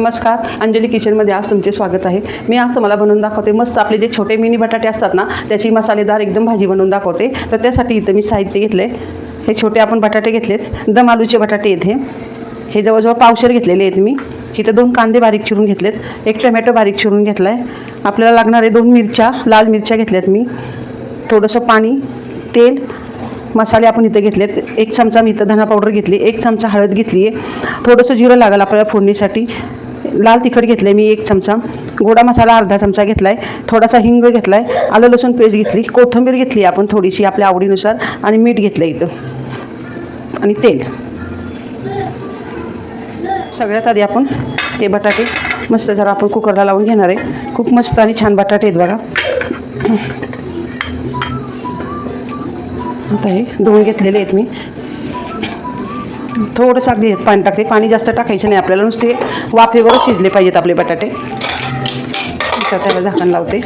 नमस्कार अंजली किचनमध्ये आज तुमचे स्वागत आहे. मी आज तुम्हाला बनवून दाखवते मस्त आपले जे छोटे मिनी बटाटे असतात ना त्याची मसालेदार एकदम भाजी बनवून दाखवते. तर त्यासाठी इथं मी साहित्य घेतले हे छोटे आपण बटाटे घेतलेत. दम आलूचे बटाटे इथे हे जवळजवळ पावशेर घेतलेले आहेत मी. इथं दोन कांदे बारीक चिरून घेतलेत. एक टोमॅटो बारीक चिरून घेतला आहे आपल्याला लागणारे दोन मिरच्या लाल मिरच्या घेतल्यात मी. थोडंसं पाणी तेल मसाले आपण इथं घेतलेत. एक चमचा मी इथं धना पावडर घेतली एक चमचा हळद घेतली आहे थोडंसं जिरं लागेल आपल्याला फोडणीसाठी. लाल तिखट घेतलं आहे मी एक चमचा. गोडा मसाला अर्धा चमचा घेतला आहे थोडासा हिंग घेतला आहे आलं लसूण पेस्ट घेतली. कोथिंबीर घेतली आपण थोडीशी आपल्या आवडीनुसार आणि मीठ घेतलं इथं. आणि तेल. सगळ्यात आधी आपण ते बटाटे मस्त जरा आपण कुकरला लावून घेणार आहे. खूप मस्त आणि छान बटाटे आहेत बघा. आता हे धुवून घेतलेले आहेत मी. थोडंसं अगदी पाणी टाकते. पाणी जास्त टाकायचं नाही. आपल्याला नुसते वाफेवरच शिजले पाहिजेत आपले बटाटे. त्याला झाकण लावते.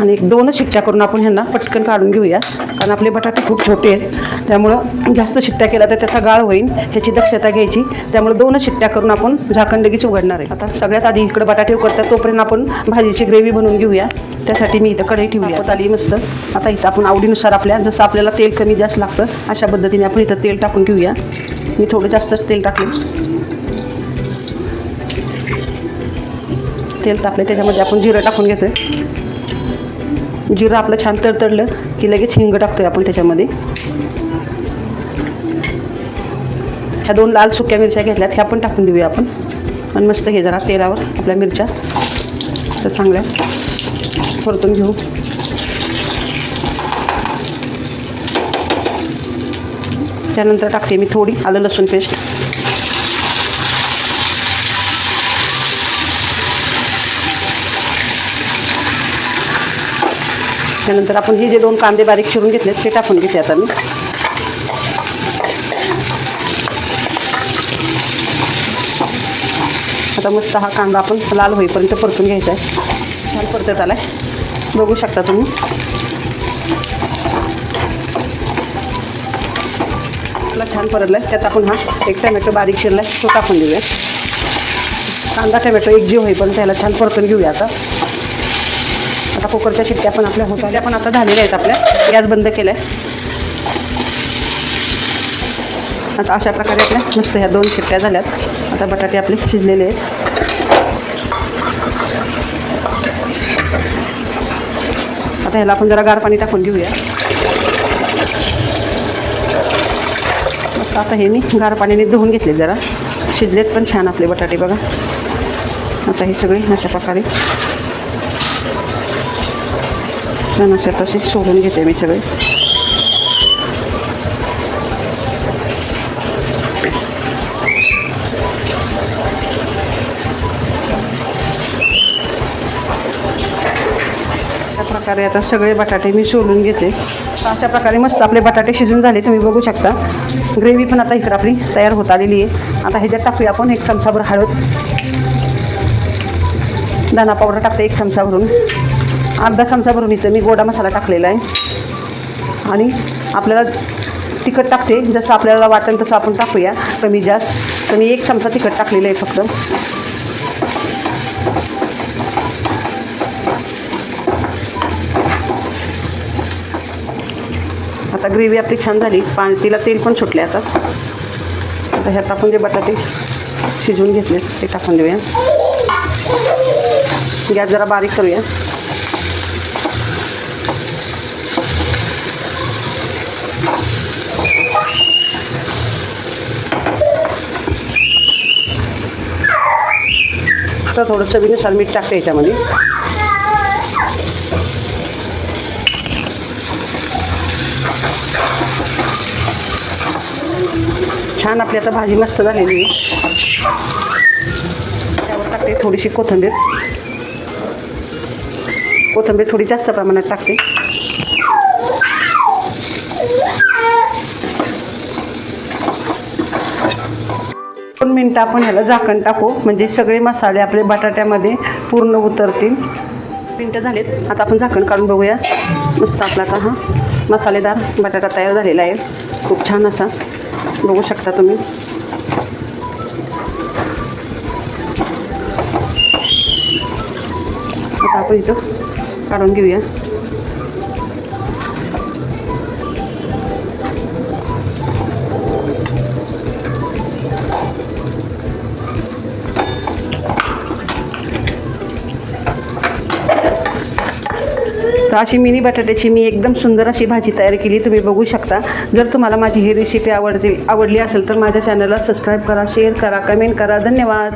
आणि एक दोनच शिट्ट्या करून आपण ह्यांना पटकन काढून घेऊया. कारण आपले बटाटे खूप छोटे आहेत. त्यामुळं जास्त शिट्ट्या केल्या तर त्याचा गाळ होईल ह्याची दक्षता घ्यायची. त्यामुळे दोनच शिट्ट्या करून आपण झाकण लगेच उघडणार आहे. आता सगळ्यात आधी इकडं बटाटे उकडतात तोपर्यंत आपण भाजीची ग्रेव्ही बनवून घेऊया. त्यासाठी मी इथं कढई ठेवली आता आली मस्त. आता इथं आपण आवडीनुसार आपल्या जसं आपल्याला तेल कमी जास्त लागतं अशा पद्धतीने आपण इथं तेल टाकून घेऊया मी थोडं जास्तच तेल टाकले. तेल तापले त्याच्यामध्ये आपण जिरं टाकून घेतोय. जिरं आपलं छान तडतडलं की लगेच हिंग टाकतोय आपण त्याच्यामध्ये. ह्या दोन लाल सुक्या मिरच्या घेतल्यात ह्या पण टाकून देऊया आपण. आणि मस्त हे जरा तेलावर आपल्या मिरच्या. तर चांगल्या परतून घेऊ. त्यानंतर टाकते मी थोडी आलं लसूण पेस्ट. त्यानंतर आपण हे जे दोन कांदे बारीक चिरून घेतलेत ते टाकून घेते आता मी. आता मस्त हा कांदा आपण लाल होईपर्यंत परतून घ्यायचा आहे. छान परतत आला आहे बघू शकता तुम्ही. आपला छान परतला आहे त्यात आपण हा एक टमॅटो बारीक शिरला आहे तो टाकून देऊया. कांदा टमॅटो एक जीव होईपर्यंत त्याला छान परतून घेऊया आता. आता कुकरच्या शिट्ट्या पण आपल्या होत्या त्या पण आता झालेल्या आहेत आपल्या. गॅस बंद केला आहे आता अशा प्रकारे आपल्या मस्त ह्या दोन शिट्ट्या झाल्यात. आता बटाटे आपले शिजलेले आहेत. आता ह्याला आपण जरा गार पाणी टाकून घेऊया मस्त आता हे मी गार पाण्याने धुवून घेतले जरा. शिजलेत पण छान आपले बटाटे बघा. आता हे सगळे अशा प्रकारे. छान अशा तसे सोडून घेते मी सगळे. प्रकारे आता सगळे बटाटे मी सोलून घेते. तर अशा प्रकारे मस्त आपले बटाटे शिजून झाले तुम्ही बघू शकता. ग्रेव्ही पण आता इकडं आपली तयार होत आलेली आहे. आता ह्याच्यात टाकूया आपण एक चमचाभर हळद. दाना पावडर टाकते एक चमचा भरून अर्धा चमचा भरून इथं मी गोडा मसाला टाकलेला आहे. आणि आपल्याला तिखट टाकते. जसं आपल्याला वाटेल तसं आपण टाकूया. कमी जास्त. तर मी एक चमचा तिखट टाकलेलं आहे फक्त. आता ग्रेव्ही आपली छान झाली. पाणी तिला तेल पण सुटले आता. आता ह्यात आपण जे बटाटे शिजवून घेतले ते टाकून देऊया. गॅस जरा बारीक करूया. तर थोडं चवीनुसार मीठ टाकते याच्यामध्ये. छान आपली आता भाजी मस्त झालेली आहे. त्यावर टाकते थोडीशी कोथिंबीर. कोथिंबीर थोडी जास्त प्रमाणात टाकते. दोन मिनटं आपण ह्याला झाकण टाकू. म्हणजे सगळे मसाले आपले बटाट्यामध्ये पूर्ण उतरतील. मिनटं झालेत. आता आपण झाकण काढून बघूया. मस्त आपला आता हा मसालेदार बटाटा तयार झालेला आहे. खूप छान असा. बघू शकता तुम्ही. आता आपण इथं काढून घेऊया. तर अशी मिनी बटाट्याची मी एकदम सुंदर अशी भाजी तयार केली. तुम्ही बघू शकता. जर तुम्हाला माझी ही रेसिपी आवडते आवडली असेल तर माझ्या चॅनलला सबस्क्राईब करा शेअर करा कमेंट करा. धन्यवाद.